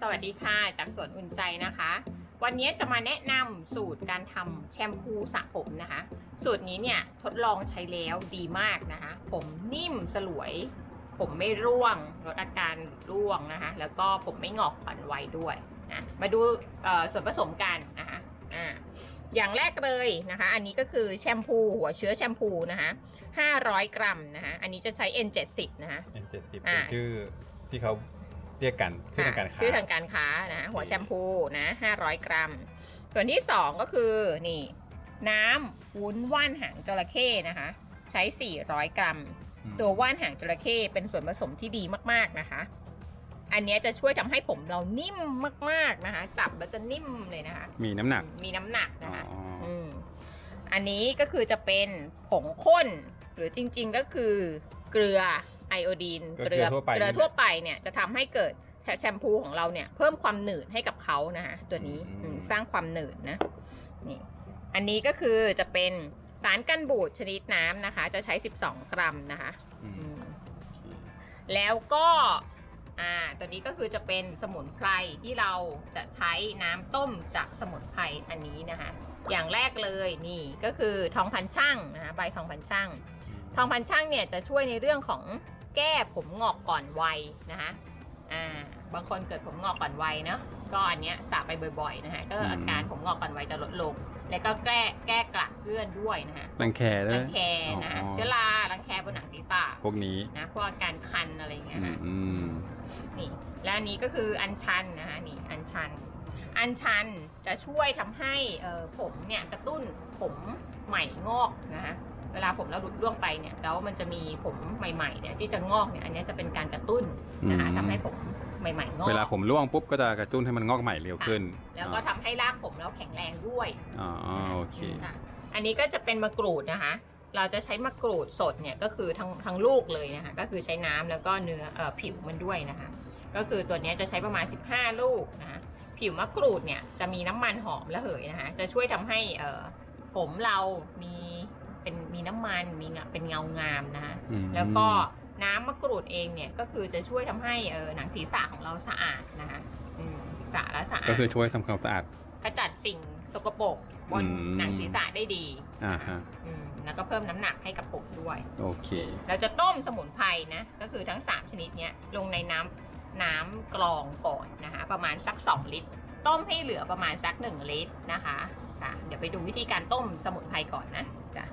สวัสดีค่ะจากสวนอุ่นใจนะคะ วันนี้จะมาแนะนำสูตรการทำแชมพูสระผมนะคะ สูตรนี้เนี่ยทดลองใช้แล้วดีมากนะคะ ผมนิ่มสลวย ผมไม่ร่วงลดอาการร่วงนะคะ แล้วก็ผมไม่งอกฝันไวด้วยนะมาดูเอ่อส่วนผสมกันนะคะอ่าอย่างแรกเลยนะคะ อันนี้ก็คือแชมพูหัวเชื้อแชมพูนะคะ500 กรัมนะคะ อันนี้จะใช้ N70 นะคะ N70 เป็อ่านชื่อที่เขา เรียกกันชื่อทางการค้าชื่อทางการค้านะ หัวแชมพูนะ500กรัม ส่วนที่2ก็คือนี่ น้ำวุ้นว่านหางจระเข้นะคะ ใช้ 400 กรัมอืมตัวว่านหางจระเข้เป็นส่วนผสมที่ดีมากๆนะคะ อันเนี้ยจะช่วยทำให้ผมเรานิ่มมากๆนะคะ จับแล้วจะนิ่มเลยนะคะ มีน้ำหนักมีน้ำหนักอ๋นะคะออืมอันนี้ก็คือจะเป็นผงข้น หรือจริง ๆก็คือเกลือ ไอโอดีนก็เกลือทั่วไปเกลือนี่แหละทั่วไปเนี่ยจะทำให้เกิดแชมพูของเราเนี่ยเพิ่มความหนืดให้กับเขานะคะตัวนี้อืมอืมสร้างความหนืดนะนี่อันนี้ก็คือจะเป็นสารกันบูดชนิดน้ำนะคะ จะใช้ 12 กรัมนะคะอืมอืมแล้วก็อ่าตัวนี้ก็คือจะเป็นสมุนไพรที่เราจะใช้น้ำต้มจากสมุนไพรอันนี้นะคะ อย่างแรกเลยนี่ก็คือทองพันช่างนะคะใบทองพันช่างทองพันช่างเนี่ยจะช่วยในเรื่องของ แก้ผมงอกก่อนวัยนะคะอ่าบางคนเกิดผมงอกก่อนวัยเนาะก็อันเนี้ยสระไปบ่อยๆนะคะก็อาการผมงอกก่อนวัยจะลดลง แล้วก็แก้แก้กระเกลื่อนด้วยนะคะรังแคด้วรัยงแคนะอ๋อเชื้อรารังแคบนหนังศีรษะพวกนี้นะพวกอาการคันอะไรอย่างเงี้ยอืมนะอืมนี่และอันนี้ก็คืออัญชันนะคะนี่อัญชัน อัญชันจะช่วยทำให้เอ่อผมเนี่ยกระตุ้นผมใหม่งอกนะคะ เวลาผมเราหลุดร่วงไปเนี่ยแล้วมันจะมีผมใหม่ๆเนี่ยที่จะงอกเนี่ยอันเนี้ยจะเป็นการกระตุ้นนะคะอืมทำให้ผมใหม่ๆงอกเวลาผมร่วงปุ๊บก็จะกระตุ้นให้มันงอกใหม่เร็วขึ้น แล้วก็ทำให้รากผมเราแข็งแรงด้วยอ๋อโอเคค่ะอันนี้ก็จะเป็นมะกรูดนะคะ เราจะใช้มะกรูดสดเนี่ยก็คือทั้งทั้งลูกเลยนะคะก็คือใช้น้ำแล้วก็เนื้อเอ่อผิวมันด้วยนะคะ ก็คือตัวเนี้ยจะใช้ประมาณ 15 ลูกนะคะผิวมะกรูดเนี่ยจะมีน้ำมันหอมระเหยนะคะ จะช่วยทำให้เอ่อผมเรามี เป็นมีน้ำมันมีเงาเป็นเงางามนะคะอืม แล้วก็น้ำมะกรูดเองเนี่ยก็คือจะช่วยทำให้เออหนังศีรษะของเราสะอาดนะคะอืมสะอาดและสะอาดก็คือช่วยทำความสะอาด ขจัดสิ่งสกปรกบนอืม หนังศีรษะได้ดีอ่าฮะ อืมแล้วก็เพิ่มน้ำหนักให้กับผมด้วย โอเค เราจะต้มสมุนไพรนะ ก็คือทั้ง 3 ชนิดเนี้ยลงในน้ำน้ำกรองก่อนนะคะ ประมาณสัก 2 ลิตร ต้มให้เหลือประมาณสัก 1 ลิตรนะคะค่ะเดี๋ยวไปดูวิธีการต้มสมุนไพรก่อนนะจ้ะ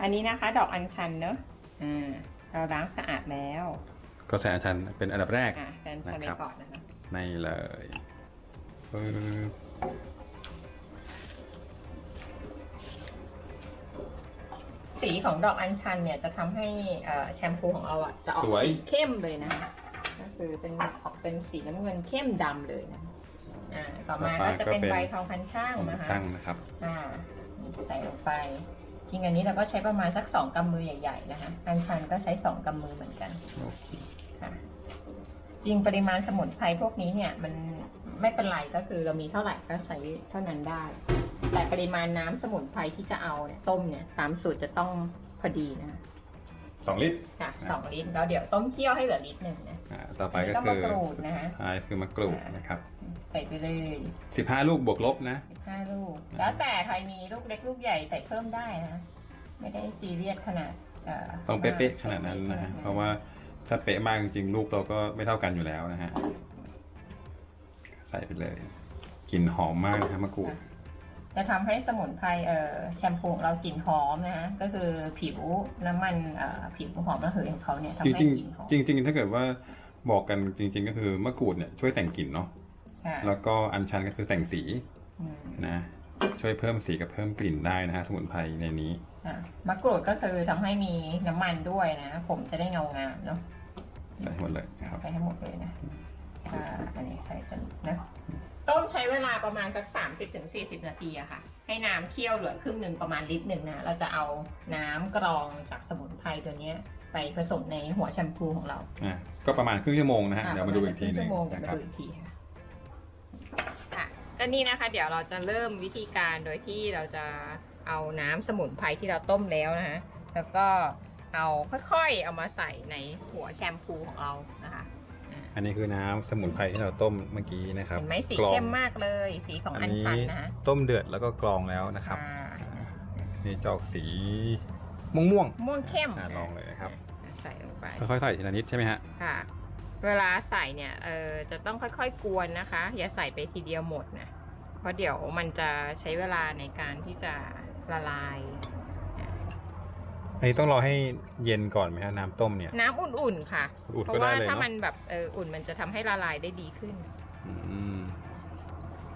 อันนี้นะคะ ดอกอัญชันเนอะอ่าเราล้างสะอาดแล้วก็ใส่อาชันเป็นอันดับแรกอะแต่อัญชันไปนะครับก่อนนะคะในเลยปึ๊บสีของดอกอัญชันเนี่ยจะทำให้เอ่อแชมพูของเราอะจะออกสีเข้มเลยนะคะก็คือเป็นออกเป็นสีน้ำเงินเข้มดำเลยนะอ่าต่อมาก็จะเป็นใบทองพันช่างของนะคะ ช่างนะครับ อ่าใส่ลงไปจ ริงอันนี้เราก็ใช้ประมาณสักสองกำมือใหญ่ๆนะคะอัญชันก็ใช้สองกำมือเหมือนกันโอเคค่ะ จริงปริมาณสมุนไพรพวกนี้เนี่ยมันไม่เป็นไรก็คือเรามีเท่าไหร่ก็ใช้เท่านั้นได้ แต่ปริมาณน้ำสมุนไพรที่จะเอาเนี่ยต้มเนี่ยตามสูตรจะต้องพอดีนะสองลิตรค่ะสองลิตรแล้วเดี๋ยวต้มเคี่ยวให้เหลือลิตรหนึ่งนะอ่าต่อไปก็แล้วก็คืมะอกรูดนะคะท้ายคือมะกรูดนะครับ ใส่ไปเลยสิบห้าลูกบวกลบนะ สิบห้าลูก แล้วแต่ใครมีลูกเล็กลูกใหญ่ใส่เพิ่มได้นะ ไม่ได้ซีเรียสขนาดเต้องเป๊ะๆขนาดนั้นนะฮะเพราะว่าถ้าเป๊ะมากจริงๆลูกเราก็ไม่เท่ากันอยู่แล้วนะฮะใส่ไปเลยกลิ่นหอมมากนะฮะมะกรูดจะทำให้สมุนไพรเอ่อแชมพูของเรากลิ่นหอมนะฮะก็คือผิวน้ำมันเอ่อผิวหอมระเหยของเขาเนี่ยทำจริให้งกลิ่นหอมๆจริง ๆ ถ้าเกิดว่าบอกกันจริง ๆ ก็คือมะกรูดเนี่ยช่วยแต่งกลิ่นเนาะค่ะ แล้วก็อัญชันก็คือแต่งสีอืมนะช่วยเพิ่มสีกับเพิ่มกลิ่นได้นะฮะสมุนไพรในนี้อะมะกรูดก็คือทำให้มีน้ำมันด้วยนะ ผมจะได้เงางามเนาะใส่หมดเลยนะครับใส่ให้หมดเลยนะอ่าอันนี้ใส่จนนะต้มใช้เวลาประมาณสัก 30-40ถึง40 นาทีอะค่ะ ให้น้ำเคี่ยวเหลือครึ่งหนึ่งประมาณลิตรหนึ่งนะ เราจะเอาน้ำกรองจากสมุนไพรตัวเนี้ยไปผสมในหัวแชมพูของเรา อะก็ประมาณครึ่งชั่วโมงนะฮะอะเดี๋ยวมาดูอีกทีหนึงประมาณครึ่ชั่วโมงเดี๋ยวนะมาครับ ดูอีกทีค่ะค่ะก็นี่นะคะ เดี๋ยวเราจะเริ่มวิธีการโดยที่เราจะเอาน้ำสมุนไพรที่เราต้มแล้วนะคะแล้วก็เอาค่อยๆเอามาใส่ในหัวแชมพูของเรานะคะอ่าอันนี้คือน้ำสมุนไพรที่เราต้มเมื่อกี้นะครับเห็นไหมสีกรองเข้มมากเลยสีของอัอันญนี้ชันนะคะต้มเดือดแล้วก็กรองแล้วนะครับอ่านี่จะออกสีม่วงม่วงๆม่วงเข้มอ่าลองเลยนะครับ ใส่ลงไปค่อยๆใส่ทีละนิดใช่ไหมฮะค่ะ เวลาใส่เนี่ยเออจะต้องค่อยๆกวนนะคะ อย่าใส่ไปทีเดียวหมดนะเพราะเดี๋ยวมันจะใช้เวลาในการที่จะละลาย อันนี้ต้องรอให้เย็นก่อนไหมฮะน้ำต้มเนี่ย น้ำอุ่นๆค่ะ อุ่นเพก็ราะได้ว่าเลยถ้าเนาะมันแบบเอออุ่นมันจะทำให้ละลายได้ดีขึ้น อืม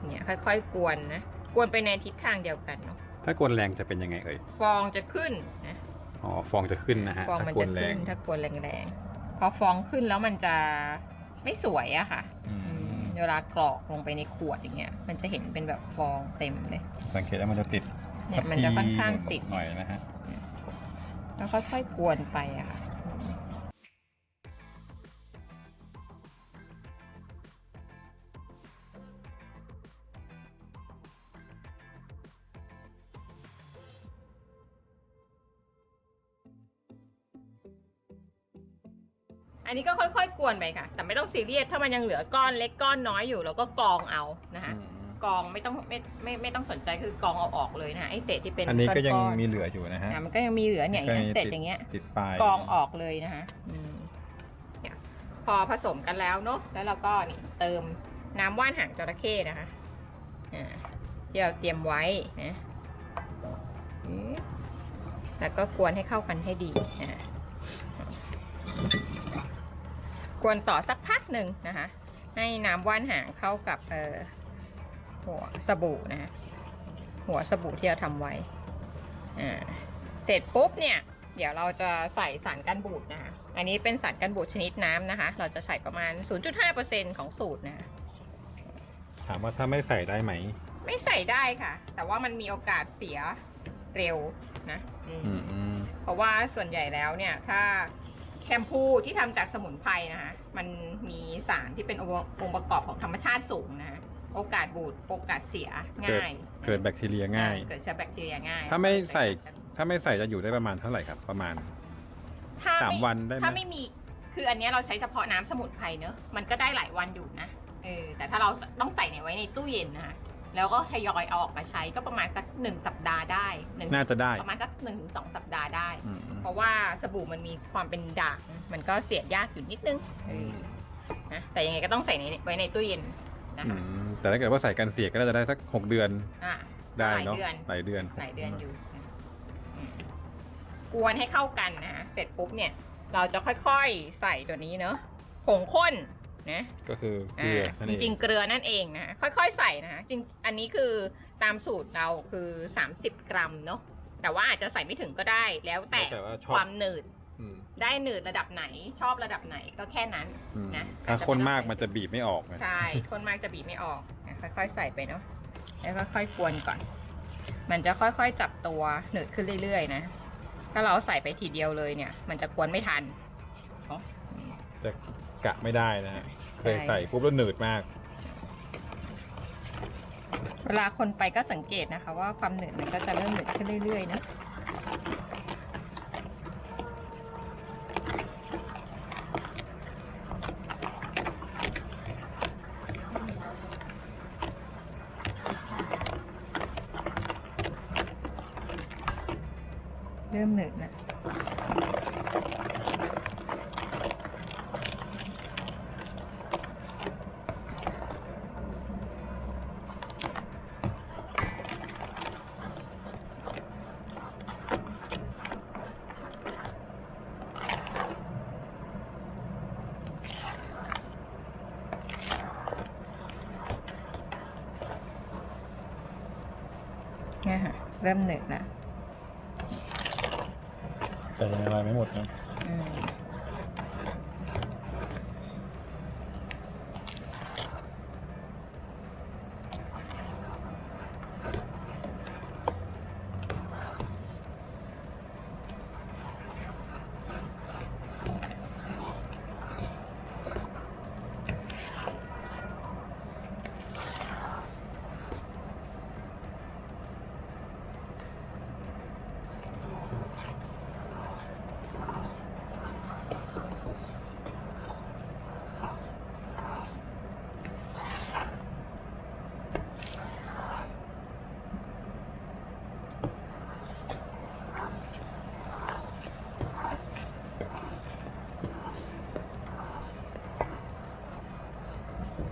เนี่ยค่อยๆกวนนะกวนไปในทิศทางเดียวกันเนาะถ้ากวนแรงจะเป็นยังไงเอ่ยฟองจะขึ้นนะอ๋อฟองจะขึ้นนะฮะฟองถ้ามันกวจะนแรขึ้งนถ้ากวนแรงๆ พอฟองขึ้นแล้วมันจะไม่สวยอะค่ะอืมอืมเวลากรอกลงไปในขวดอย่างเงี้ย มันจะเห็นเป็นแบบฟองเต็มเลย สังเกตว่ามันจะติดเนี่ยมันจะค่อนข้างติดหน่อยนะฮะแล้วค่อยๆกวนไปอะค่ะ อันนี้ก็ค่อยๆ กวนไปค่ะ แต่ไม่ต้องซีเรียสถ้ามันยังเหลือก้อนเล็กก้อนน้อยอยู่เราก็กรองเอานะคะอืมกรองไม่ต้องไม่ไม่ไม่ต้องสนใจคือกรองเอาออกเลยนะคะไอ้เศษที่เป็นอันนี้ก็ยังก้อนๆมีเหลืออยู่นะฮะอะมันก็ยังมีเหลือเนี่ยอย่างเงี้ยก็มีเศษติดอย่างเงี้ย ติดปลายกรองออกเลยนะคะอืมเนี่ยพอผสมกันแล้วเนาะแล้วเราก็นี่เติมน้ำว่านหางจระเข้นะคะอ่าที่เราเตรียมไว้นะอืมแล้วก็กวนให้เข้ากันให้ดีนะ กวนต่อสักพักหนึ่งนะคะ ให้น้ำว่านหางเข้ากับเอ่อหัวสบู่นะฮะหัวสบู่ที่เราทำไว้อ่าเสร็จปุ๊บเนี่ยเดี๋ยวเราจะใส่สารกันบูดนะคะอันนี้เป็นสารกันบูดชนิดน้ำนะคะ เราจะใส่ประมาณ 0.5%ของสูตรนะคะถามว่าถ้าไม่ใส่ได้ไหม ไม่ใส่ได้ค่ะ แต่ว่ามันมีโอกาสเสียเร็วนะ อืมอืมอืมเพราะว่าส่วนใหญ่แล้วเนี่ย ถ้า แชมพูที่ทำจากสมุนไพรนะคะมันมีสารที่เป็นองค์องค์ประกอบของธรรมชาติสูงนะคะโอกาสบูดโอกาสเสียง่าย เกิดแบคทีเรียง่าย เกิดเชื้อแบคทีเรียง่าย ถ้าไม่ใส่ถ้าไม่ใส่จะอยู่ได้ประมาณเท่าไหร่ครับ ประมาณถ้าสามไม่วันได้ไหมถ้าไม่มีคืออันเนี้ยเราใช้เฉพาะน้ำสมุนไพรเนอะมันก็ได้หลายวันอยู่นะเออแต่ถ้าเราต้องใส่ในไว้ในตู้เย็นนะคะ แล้วก็ทยอยเอาออกมาใช้ก็ประมาณสักหนึ่งสัปดาห์ได้หนึ่งน่าจะได้ประมาณสักหนึ่งถึงสองสัปดาห์ได้ อืมเพราะว่าสบู่มันมีความเป็นด่างมันก็เสียยากอยู่นิดนึงเออือมนะแต่ยังไงก็ต้องใส่ในไว้ในตู้เย็นนะอืคะมแต่ถ้าเกิดว่าใส่กันเสียก็น่าจะได้สักหกเดือนอะ ได้หลายเนาะเดือน หลายเดือนหลายเดือนอยู่อืมกวนให้เข้ากันนะ เสร็จปุ๊บเนี่ย เราจะค่อยๆใส่ตัวนี้เนอะผงข้น นะก็คือเกลือนั่นจเองริงๆเกลือนั่นเองนะค่อยๆใส่นะจริงอันนี้คือตามสูตรเราคือ 30 กรัมเนาะแต่ว่าอาจจะใส่ไม่ถึงก็ได้แล้วแต่แต่ว่าชคอบวามหนืดอืมได้หนืดระดับไหนชอบระดับไหนก็แค่นั้นอืมนะถ้าคนมากมันจะบีบไม่ออกนะใช่คนมากจะบีบไม่ออกนะค่อยๆใส่ไปเนาะแล้วค่อยๆกวนก่อน มันจะค่อยๆจับตัวหนืดขึ้นเรื่อยๆนะถ้าเราใส่ไปทีเดียวเลยเนี่ย มันจะกวนไม่ทันจะ กะไม่ได้นะฮะเคยใช่ใส่ปุ๊บแล้วหนืดมาก เวลาคนไปก็สังเกตนะคะ ว่าความหนืดมันก็จะเริ่มหนืดขึ้นเรื่อยๆนะเริ่มหนืดนะ เนี่ยค่ะเริ่มหนืดแล้วแต่ยังละลายไม่หมดนะ อืม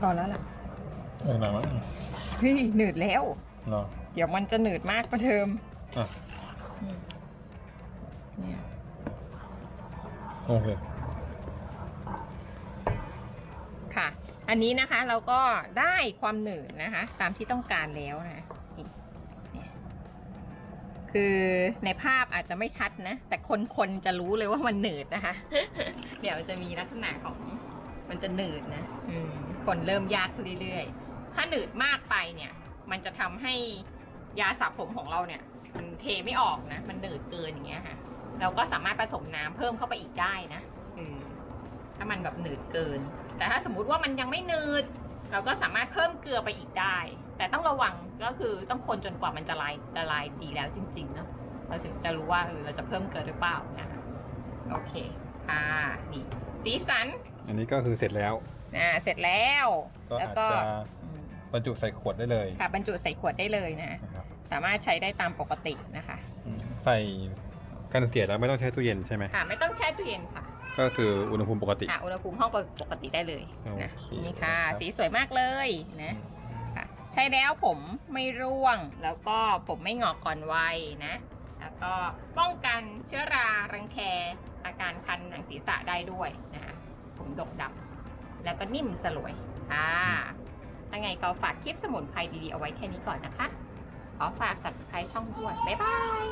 อแล้วล่ะเออหนังมั้งเฮ้ยหนืดแล้วเนาะเดี๋ยวมันจะหนืดมากกว่าเดิมอะเนี่ยโอเคค่ะ อันนี้นะคะเราก็ได้ความหนืดนะคะ ตามที่ต้องการแล้วนะนี่เนี่ยคือในภาพอาจจะไม่ชัดนะ แต่คนคนๆจะรู้เลยว่ามันหนืดนะคะ เดี๋ยวจะมีลักษณะของมันจะหนืดนะ อืม คนเริ่มยากขึ้นเรื่อยๆ ถ้าหนืดมากไปเนี่ย มันจะทำให้ยาสระผมของเราเนี่ย มันเทไม่ออกนะ มันหนืดเกินอย่างเงี้ยค่ะ เราก็สามารถผสมน้ำเพิ่มเข้าไปอีกได้นะอืมถ้ามันแบบหนืดเกิน แต่ถ้าสมมุติว่ามันยังไม่หนืด เราก็สามารถเพิ่มเกลือไปอีกได้ แต่ต้องระวังก็คือต้องคนจนกว่ามันจะละลายละลายดีแล้วจริงๆเนาะเราถึงจะรู้ว่าเออเราจะเพิ่มเกลือหรือเปล่านะคะโอเค อ่านี่ สีสันอันนี้ก็คือเสร็จแล้ว อ่าเสร็จแล้ว ก็แล้วอาจก็จะอืมบรรจุใส่ขวดได้เลยค่ะบรรจุใส่ขวดได้เลยนะ นะครับสามารถใช้ได้ตามปกตินะคะ อืมใส่กันเสียแล้วไม่ต้องใช้ตู้เย็นใช่ไหมค่ะ ไม่ต้องแช่ตู้เย็นค่ะ ก็คืออุณหภูมิปกติอะ อุณหภูมิห้องปกติได้เลยนะโอเคนี่ค่ะ ครับ สีสวยมากเลยนะค่ะใช้แล้วผมไม่ร่วง แล้วก็ผมไม่งอกก่อนวัยนะ แล้วก็ป้องกันเชื้อรารังแค อาการคันหนังศีรษะได้ด้วยนะคะผมดกดำแล้วก็นิ่มสลวยอ่าถ้าไงก็ฝากคลิปสมุนไพรดีๆเอาไว้แค่นี้ก่อนนะคะ ขอฝากสับสไครช่องด้วยบ๊ายบาย